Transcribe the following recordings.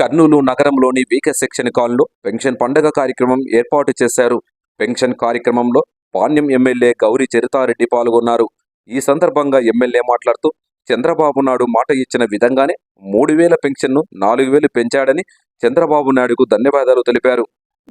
కర్నూలు నగరంలోని వీకే సెక్షన్ కాలనీలో పెన్షన్ పండగ కార్యక్రమం ఏర్పాటు చేశారు. పెన్షన్ కార్యక్రమంలో పాణ్యం ఎమ్మెల్యే గౌరీ చరితారెడ్డి పాల్గొన్నారు. ఈ సందర్భంగా ఎమ్మెల్యే మాట్లాడుతూ చంద్రబాబు నాయుడు మాట ఇచ్చిన విధంగానే మూడు వేల పెన్షన్ను నాలుగు వేలు పెంచాడని చంద్రబాబు నాయుడుకు ధన్యవాదాలు తెలిపారు.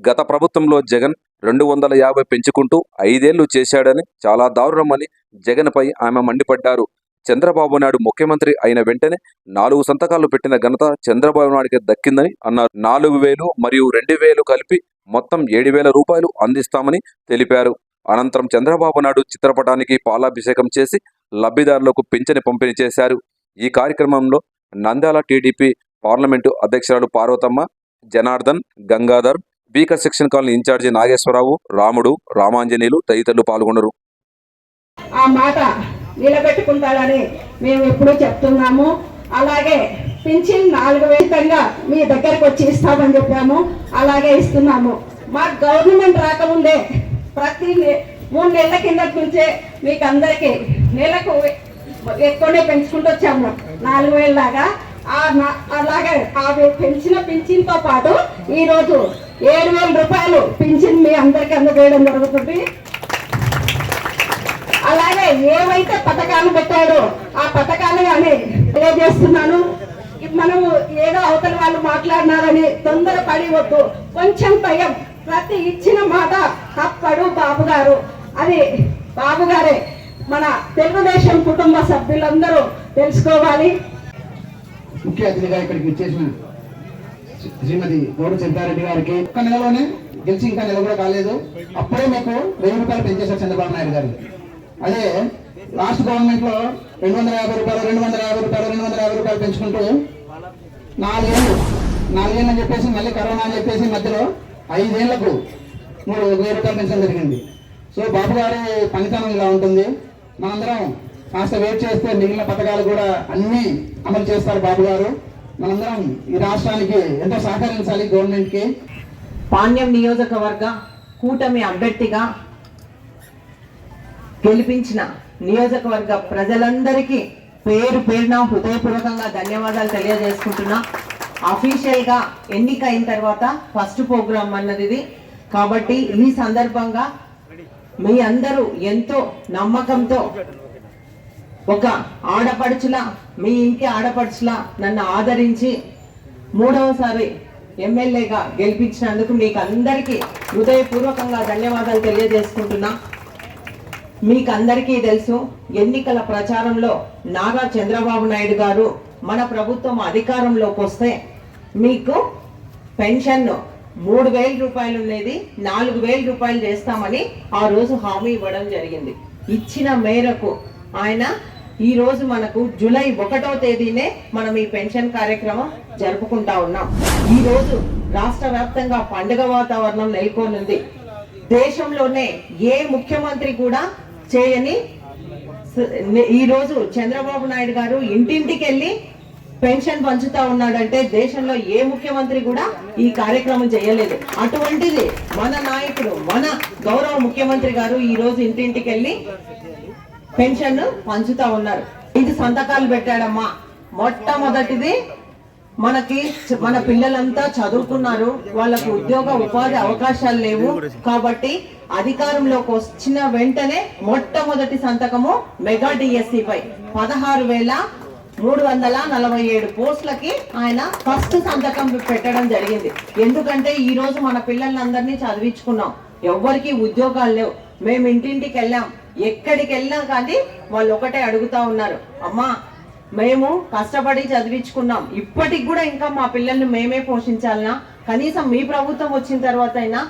గత ప్రభుత్వంలో జగన్ రెండు వందల యాభై పెంచుకుంటూ ఐదేళ్ళు చేశాడని చాలా దారుణమని జగన్పై ఆమె మండిపడ్డారు. చంద్రబాబు నాయుడు ముఖ్యమంత్రి అయిన వెంటనే నాలుగు సంతకాలు పెట్టిన ఘనత చంద్రబాబు నాయుడికి దక్కిందని అన్నారు. నాలుగు వేలు మరియు రెండు వేలు కలిపి మొత్తం ఏడు వేల రూపాయలు అందిస్తామని తెలిపారు. అనంతరం చంద్రబాబు నాయుడు చిత్రపటానికి పాలాభిషేకం చేసి లబ్ధిదారులకు పింఛని పంపిణీ చేశారు. ఈ కార్యక్రమంలో నంద్యాల టీడీపీ పార్లమెంటు అధ్యక్షురాలు Parvathamma Janardhan Gangadhar beaker section colony incharge Nageswararao Ramudu Ramanjaneyulu తదితరులు పాల్గొన్నారు. ఆ మాట నిలబెట్టుకుంటాడని మేము ఎప్పుడూ చెప్తున్నాము. అలాగే పింఛన్ నాలుగు వేతంగా మీ దగ్గరకు వచ్చి ఇస్తామని చెప్పాము. అలాగే ఇస్తున్నాము. మా గవర్నమెంట్ రాకముందే ప్రతి మూడు నెలల కిందటి నుంచే మీకు అందరికీ నెలకు ఎక్కువనే పెంచుకుంటూ వచ్చాము. నాలుగు వేల లాగా ఆ నా- అలాగే ఆ పెంచిన పింఛన్తో పాటు ఈరోజు ఏడు వేల రూపాయలు పింఛన్ మీ అందరికీ అందజేయడం జరుగుతుంది. అలాగే ఏవైతే పథకాలు పెట్టాడో ఆ పథకాలు కానీ తెలియజేస్తున్నాను. మనము ఏదో అవతల వాళ్ళు మాట్లాడినారని తొందరపడి వద్దు. కొంచెం భయం. ప్రతి ఇచ్చిన మాట తప్పడు బాబు గారు. అది బాబు గారే. మన తెలుగుదేశం కుటుంబ సభ్యులందరూ తెలుసుకోవాలి. ముఖ్య అతిథిగా ఇక్కడికి వచ్చేసిన శ్రీమతి గౌరవ చంద్రారెడ్డి గారికి. ఒక్క నెలలోనే గెలిచి ఇంకా నెల కూడా కాలేదు అప్పుడే మీకు వెయ్యి రూపాయలు పెంచేశారు చంద్రబాబు నాయుడు గారు. అదే లాస్ట్ గవర్నమెంట్లో రెండు వందల యాభై రూపాయలు రెండు వందల యాభై రూపాయలు రెండు వందల యాభై రూపాయలు పెంచుకుంటూ నాలుగేళ్ళు నాలుగేళ్ళు అని చెప్పేసి మళ్ళీ కరోనా అని చెప్పేసి మధ్యలో ఐదేళ్ళకు మూడు వెయ్యి రూపాయలు పెంచడం జరిగింది. సో బాబు గారి పనితనం ఇలా ఉంటుంది. మనందరం కాస్త వెయిట్ చేస్తే మిగిలిన పథకాలు కూడా అన్నీ అమలు చేస్తారు బాబు గారు. మనందరం ఈ రాష్ట్రానికి ఎంతో సహకరించాలి గవర్నమెంట్కి. పాణ్యం నియోజకవర్గ కూటమి అభ్యర్థిగా గెలిపించిన నియోజకవర్గ ప్రజలందరికీ పేరు పేరున హృదయపూర్వకంగా ధన్యవాదాలు తెలియజేసుకుంటున్నా. అఫీషియల్గా ఎన్నిక అయిన తర్వాత ఫస్ట్ ప్రోగ్రామ్ అన్నది ఇది. కాబట్టి ఈ సందర్భంగా మీ అందరూ ఎంతో నమ్మకంతో ఒక ఆడపడుచుల మీ ఇంటి ఆడపడుచులా నన్ను ఆదరించి మూడవసారి ఎమ్మెల్యేగా గెలిపించినందుకు మీకు అందరికీ హృదయపూర్వకంగా ధన్యవాదాలు తెలియజేసుకుంటున్నా. మీకు అందరికీ తెలుసు ఎన్నికల ప్రచారంలో నారా చంద్రబాబు నాయుడు గారు మన ప్రభుత్వం అధికారంలోకి వస్తే మీకు పెన్షన్ మూడు వేల రూపాయలు ఉండేది నాలుగు వేల రూపాయలు చేస్తామని ఆ రోజు హామీ ఇవ్వడం జరిగింది. ఇచ్చిన మేరకు ఆయన ఈ రోజు మనకు జూలై ఒకటో తేదీనే మనం ఈ పెన్షన్ కార్యక్రమం జరుపుకుంటా ఉన్నాం. ఈ రోజు రాష్ట్ర వ్యాప్తంగా పండుగ వాతావరణం నెలకొనుంది. దేశంలోనే ఏ ముఖ్యమంత్రి కూడా చేయని ఈరోజు ఈ రోజు చంద్రబాబు నాయుడు గారు ఇంటింటికి వెళ్ళి పెన్షన్ పంచుతా ఉన్నాడంటే దేశంలో ఏ ముఖ్యమంత్రి కూడా ఈ కార్యక్రమం చేయలేదు. అటువంటిది మన నాయకుడు మన గౌరవ ముఖ్యమంత్రి గారు ఈ రోజు ఇంటింటికి వెళ్ళి పెన్షన్ పంచుతా ఉన్నారు. ఇది సంతకాలు పెట్టాడమ్మా. మొట్టమొదటిది మనకి మన పిల్లలంతా చదువుకున్నారు వాళ్ళకు ఉద్యోగ ఉపాధి అవకాశాలు లేవు కాబట్టి అధికారంలోకి వచ్చిన వెంటనే మొట్టమొదటి సంతకము మెగా డిఎస్సి పై పదహారు వేల మూడు వందల నలభై ఏడు పోస్టులకి ఆయన ఫస్ట్ సంతకం పెట్టడం జరిగింది. ఎందుకంటే ఈ రోజు మన పిల్లలందరినీ చదివించుకున్నాం. ఎవ్వరికి ఉద్యోగాలు లేవు. మేము ఇంటింటికి వెళ్ళాం ఎక్కడికి వెళ్ళినా కానీ వాళ్ళు ఒకటే అడుగుతా ఉన్నారు. అమ్మా మేము కష్టపడి చదివించుకున్నాం. ఇప్పటికి కూడా ఇంకా మా పిల్లల్ని మేమే పోషించాలనా? కనీసం మీ ప్రభుత్వం వచ్చిన తర్వాత అయినా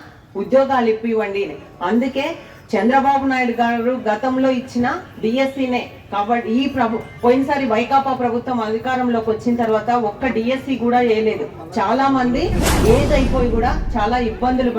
ఉద్యోగాలు ఇప్పివ్వండి. అందుకే చంద్రబాబు నాయుడు గారు గతంలో ఇచ్చిన డిఎస్సీనే కాబట్టి ఈ ప్రభు పోయినసారి వైకాపా ప్రభుత్వం అధికారంలోకి వచ్చిన తర్వాత ఒక్క డిఎస్సి కూడా వేయలేదు. చాలా మంది ఏజ్ అయిపోయి కూడా చాలా ఇబ్బందులు